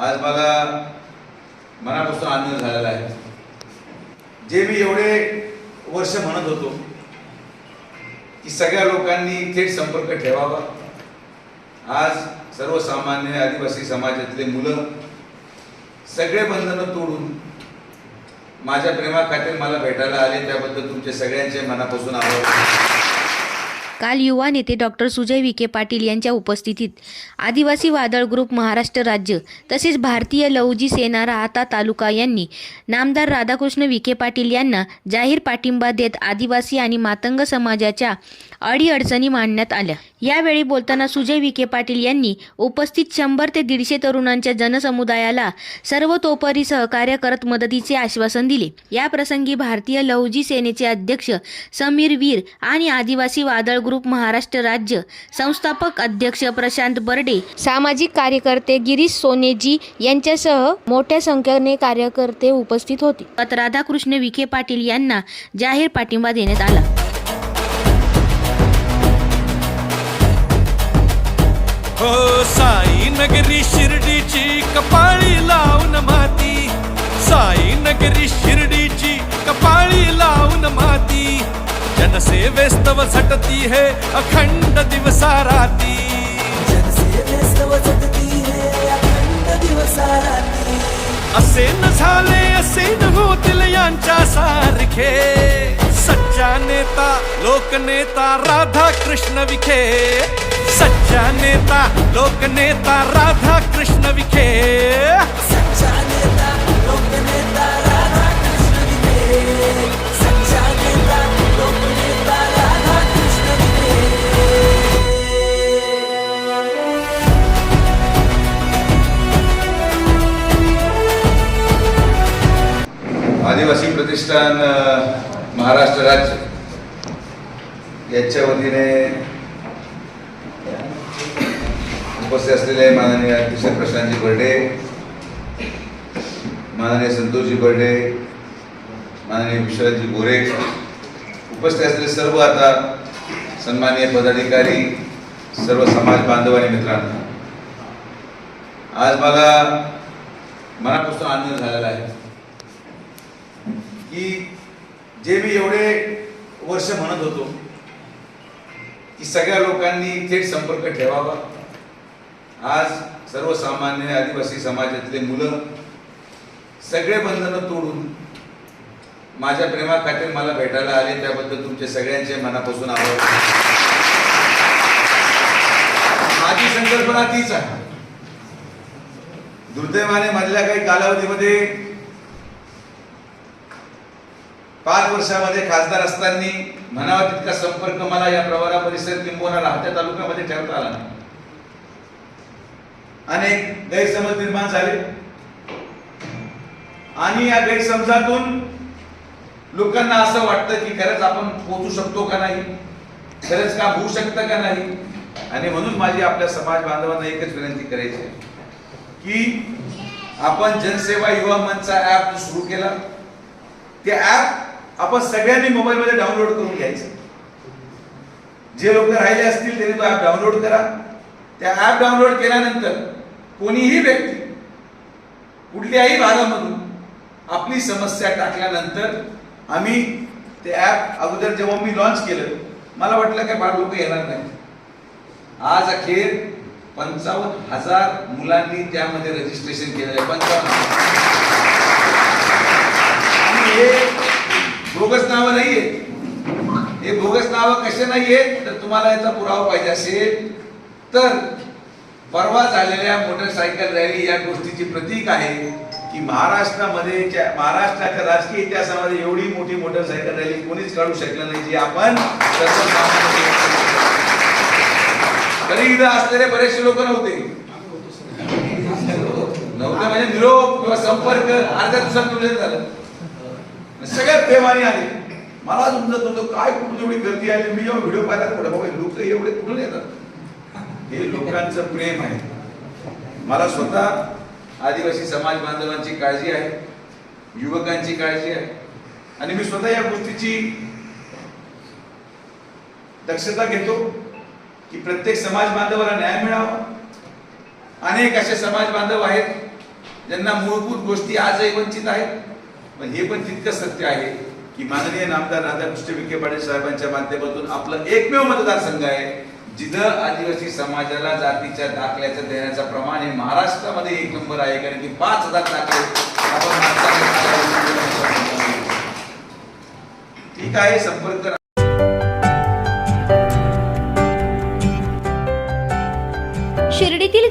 आज मला मनापासून आनंद झालेला आहे. जे मी एवढे वर्ष म्हणत होतो की सगळ्या लोकांनी थेट संपर्क ठेवावा. आज सर्वसामान्य आदिवासी समाजातले मुलं सगळे बंधनं तोडून माझ्या प्रेमाखातील मला भेटायला आले त्याबद्दल तुमचे सगळ्यांचे मनापासून आभार. काल युवा नेते डॉक्टर सुजय विखे पाटील यांच्या उपस्थितीत आदिवासी वादळ ग्रुप महाराष्ट्र राज्य तसेच भारतीय लवजी सेना राहता तालुका यांनी नामदार राधाकृष्ण विखे पाटील यांना जाहीर पाठिंबा देत आदिवासी आणि मातंग समाजाच्या अडीअडचणी मांडण्यात आल्या. यावेळी बोलताना सुजय विखे पाटील यांनी उपस्थित शंभर ते दीडशे तरुणांच्या जनसमुदायाला सर्वतोपरी सहकार्य करत मदतीचे आश्वासन दिले. याप्रसंगी भारतीय लवजी सेनेचे अध्यक्ष समीर वीर आणि आदिवासी वादळ ग्रुप महाराष्ट्र राज्य. संस्थापक अध्यक्ष प्रशांत बर्डे सामाजिक कार्यकर्ते गिरीश सोनेजी यांच्यासह मोठ्या संख्येने कार्यकर्ते उपस्थित होते. त्यात राधाकृष्ण विखे पाटील यांना जाहीर पाठिंबा देण्यात आला. हो साई नगरी शिर्डीची कपाळी लावून माती. साई नगरी शिर्डी जनसेवेस्तव झटती है, अखंड दिवसा राती जनसेवेस्तव झटती है अखंड दिवसाराती। असे न झाले, असे न होतील यांच्या सारखे। सच्चा नेता, लोकनेता राधा कृष्ण विखे। सच्चा नेता, लोकनेता राधा कृष्ण विखे। सच्चा नेता, लोकनेता प्रतिष्ठान महाराष्ट्र राज्य याच्या वतीने उपस्थित असलेले माननीय अध्यक्ष प्रशांतजी बर्डे माननीय संतोषजी बर्डे माननीय विश्वनाथजी गोरे उपस्थित असलेले सर्व आता सन्माननीय पदाधिकारी सर्व समाज बांधव आणि मित्रांनो आज मला मनापासून आनंद झालेला आहे. की जे मी एवढे वर्ष म्हणत होतो की सगळ्या लोकांनी थेट संपर्क ठेवावा. आज सर्वसामान्य आदिवासी समाजातले मुलं सगळे बंधनं तोडून माझ्या प्रेमाखातीर मला भेटायला आले त्याबद्दल तुमचे सगळ्यांचे मनापासून आभार. माझी संकल्पना तीच आहे. दुर्दैवाने मधल्या काही कालावधीमध्ये पाच वर्षामध्ये खासदार असताना म्हणावा तितका संपर्क मला या प्रवरा परिसर किंबोना राहत्या तालुक्यामध्ये ठेवता आला नाही. अनेक गैरसमज निर्माण झाले. आणि या गैरसमजातून लोकांना असं वाटतं की खरंच आपण पोचू शकतो का नाही? खरंच काम होऊ शकतं का नाही? आणि म्हणून माझी आपल्या समाज बांधवांना एकच विनंती करायची आहे की आपण जनसेवा युवा मंचचा ऍप सुरू केला ते ऍप आपण सगळ्यांनी मोबाईलमध्ये डाउनलोड करून घ्यायचं. जे लोक राहिले असतील त्यांनी तो ऍप डाउनलोड करा. त्या ऍप डाउनलोड केल्यानंतर कोणीही व्यक्ती कुठल्याही भागामधून आपली समस्या टाकल्यानंतर आम्ही ते ऍप अगोदर जेव्हा मी लॉन्च केलं मला वाटलं काय फार लोक येणार नाही आज अखेर पंचावन्न हजार मुलांनी त्यामध्ये रजिस्ट्रेशन केलेलं आहे. पंचावन्न आणि हे बोगस नावं नाहीये. हे बोगस नावं कसे नाहीये? तर तुम्हाला याचा पुरावा पाहिजे असेल. तर परवा झालेल्या मोटरसायकल रॅली या गोष्टीची प्रतीक आहे की महाराष्ट्रामध्ये महाराष्ट्राच्या राजकीय इतिहासामध्ये एवढी मोठी मोटरसायकल रॅली कोणीच काढू शकलं नाही जी आपण तरी इथं असलेले बरेचसे लोक नव्हते. नव्हते म्हणजे निरोप किंवा संपर्क अर्ध्या दिवसात झालं. सगळ्यात प्रेमाने आले. मला समजत तुमचं काय कुठून एवढी गर्दी आली मी जेव्हा व्हिडिओ पाहिला कुठे बाबा लोक एवढे कुठून येतात? हे लोकांचं प्रेम आहे. मला स्वतः आदिवासी समाज बांधवांची काळजी आहे युवकांची काळजी आहे आणि मी स्वतः या गोष्टीची दक्षता घेतो की प्रत्येक समाज बांधवाला न्याय मिळावा. अनेक असे समाज बांधव आहेत ज्यांना मूलभूत गोष्टी आजही वंचित आहेत. पण हे पण तितकं सत्य आहे की माननीय नामदार राधाकृष्ण विखे पाटील साहेबांच्या माध्यमातून आपलं एकमेव मतदारसंघ आहे जिथं आदिवासी समाजाला जातीच्या दाखल्याचं देण्याचं प्रमाण हे महाराष्ट्रामध्ये एक नंबर आहे कारण की पाच हजार दाखले आपण ठीक आहे संपर्क